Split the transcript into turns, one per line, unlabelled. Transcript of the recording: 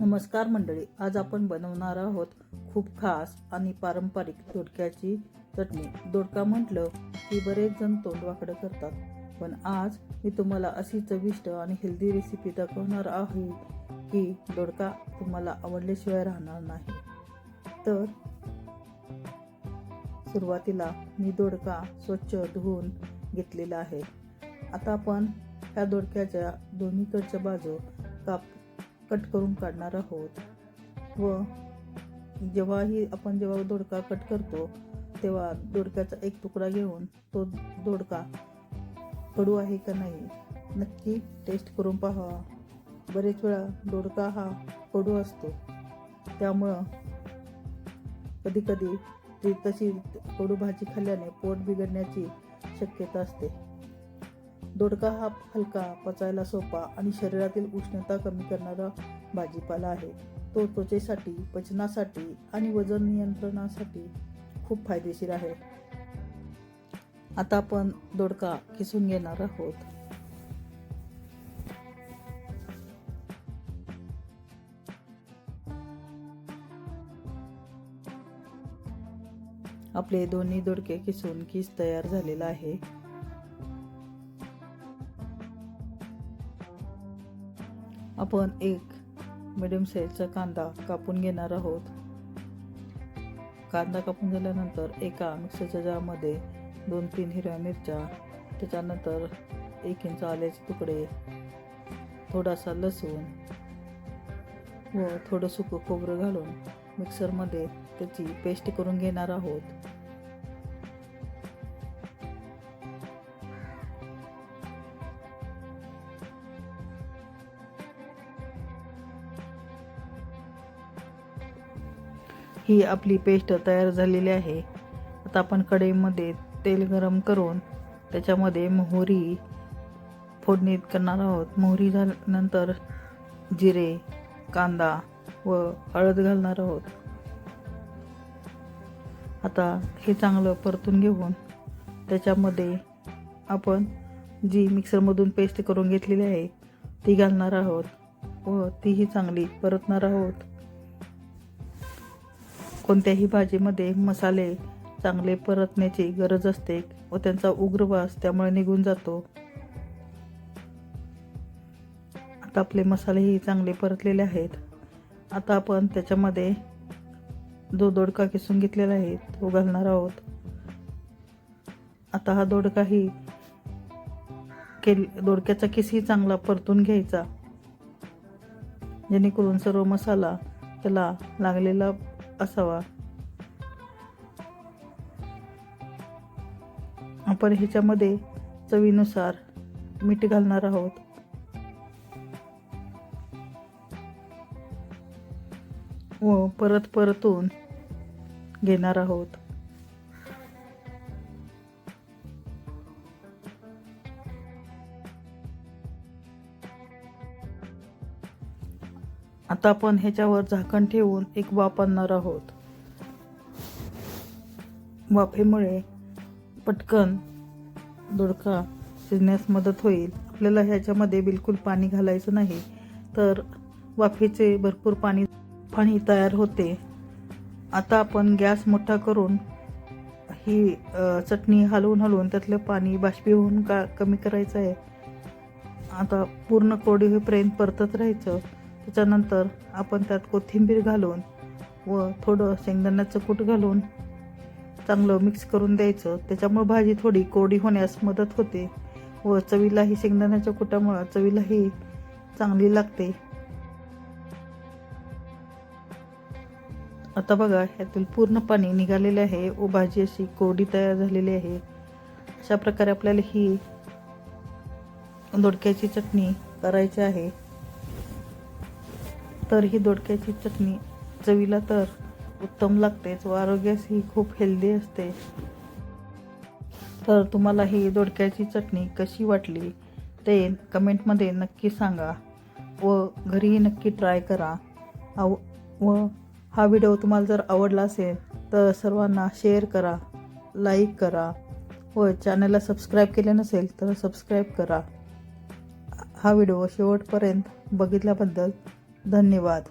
नमस्कार मंडळी आज आपण बनवणार आहोत खूप खास आणि पारंपरिक दोडक्याची चटणी. दोडका म्हटलं की बरेच जण तोंडवाकडं करतात. पण आज मी तुम्हाला अशी चविष्ट आणि हेल्दी रेसिपी दाखवणार आहे की दोडका तुम्हाला आवडल्याशिवाय राहणार नाही. तर सुरुवातीला मी दोडका स्वच्छ धुवून घेतलेला आहे. आता आपण ह्या दोडक्याच्या दोन्हीकडच्या बाजू काप कट करून काढणार आहोत. व जेव्हाही आपण जेव्हा दोडका कट करतो तेव्हा दोडक्याचा एक तुकडा घेऊन तो दोडका कडू आहे का नाही नक्की टेस्ट करून पाहावा बरेच वेळा दोडका हा कडू असतो. त्यामुळं कधीकधी ती तशी कडू भाजी खाल्ल्याने पोट बिघडण्याची शक्यता असते. दोडका हा हलका पचायला सोपा आणि शरीरातील उष्णता कमी करणारा भाजीपाला आहे. तो त्वचेसाठी पचनासाठी आणि वजन नियंत्रणासाठी खूप फायदेशीर आहे. आता आपण दोडका किसून घेणार आहोत. आपले दोन्ही दोडके किसून किस तयार झालेला आहे. आपण एक मिडियम साईजचा कांदा कापून घेणार आहोत. कांदा कापून झाल्यानंतर एका मिक्सरच्या जामध्ये दोन तीन हिरव्या मिरच्या त्याच्यानंतर एक इंच आल्याचे तुकडे थोडासा लसूण व थोडं सुकं खोबरं घालून मिक्सरमध्ये त्याची पेस्ट करून घेणार आहोत. ही आपली पेस्ट तयार झालेली आहे. आता आपण कढईमध्ये तेल गरम करून त्याच्यामध्ये मोहरी फोडणी करणार आहोत. मोहरी झाल्यानंतर जिरे कांदा व हळद घालणार आहोत. आता हे चांगलं परतून घेऊन त्याच्यामध्ये आपण जी मिक्सरमधून पेस्ट करून घेतलेली आहे ती घालणार आहोत व तीही चांगली परतणार आहोत. कोणत्याही भाजीमध्ये मसाले चांगले परतण्याची गरज असते व त्यांचा उग्रवास त्यामुळे निघून जातो. आता आपले मसालेही चांगले परतलेले आहेत. आता आपण त्याच्यामध्ये जो दोडका किसून घेतलेला आहे तो घालणार आहोत. आता हा दोडकाही केल दोडक्याचा किसही चांगला परतून घ्यायचा. जेणेकरून सर्व मसाला त्याला लागलेला असावा. आपण ह्याच्यामध्ये चवीनुसार मीठ घालणार आहोत. व परत परतून घेणार आहोत. आता आपण ह्याच्यावर झाकण ठेवून एक वाफ आणणार आहोत. वाफेमुळे पटकन दोडका शिजण्यास मदत होईल. आपल्याला ह्याच्यामध्ये बिलकुल पाणी घालायचं नाही तर वाफेचे भरपूर पाणी पाणी तयार होते. आता आपण गॅस मोठा करून ही चटणी हलवून हलवून त्यातलं पाणी बाष्पीभवन का कमी करायचं आहे आता पूर्ण कोरडी होईपर्यंत परतत राहायचं. त्याच्यानंतर आपण त्यात कोथिंबीर घालून व थोडं शेंगदाण्याचं कूट घालून चांगलं मिक्स करून द्यायचं. त्याच्यामुळं भाजी थोडी कोरडी होण्यास मदत होते व चवीलाही शेंगदाण्याच्या कुटामुळं चवीलाही चांगली लागते. आता बघा ह्यातील पूर्ण पाणी निघालेले आहे व भाजी अशी कोरडी तयार झालेली आहे. अशा प्रकारे आपल्याला ही दोडक्याची चटणी करायची आहे. तर ही दोडक्याची चटणी चवीला तर उत्तम लागतेच व आरोग्यास ही खूप हेल्दी असते. तर तुम्हाला ही दोडक्याची चटणी कशी वाटली ते कमेंटमध्ये नक्की सांगा व घरीही नक्की ट्राय करा. आव व हा व्हिडिओ तुम्हाला जर आवडला असेल तर सर्वांना शेअर करा लाईक करा व चॅनलला सबस्क्राईब केले नसेल तर सबस्क्राईब करा. हा व्हिडिओ शेवटपर्यंत बघितल्याबद्दल धन्यवाद.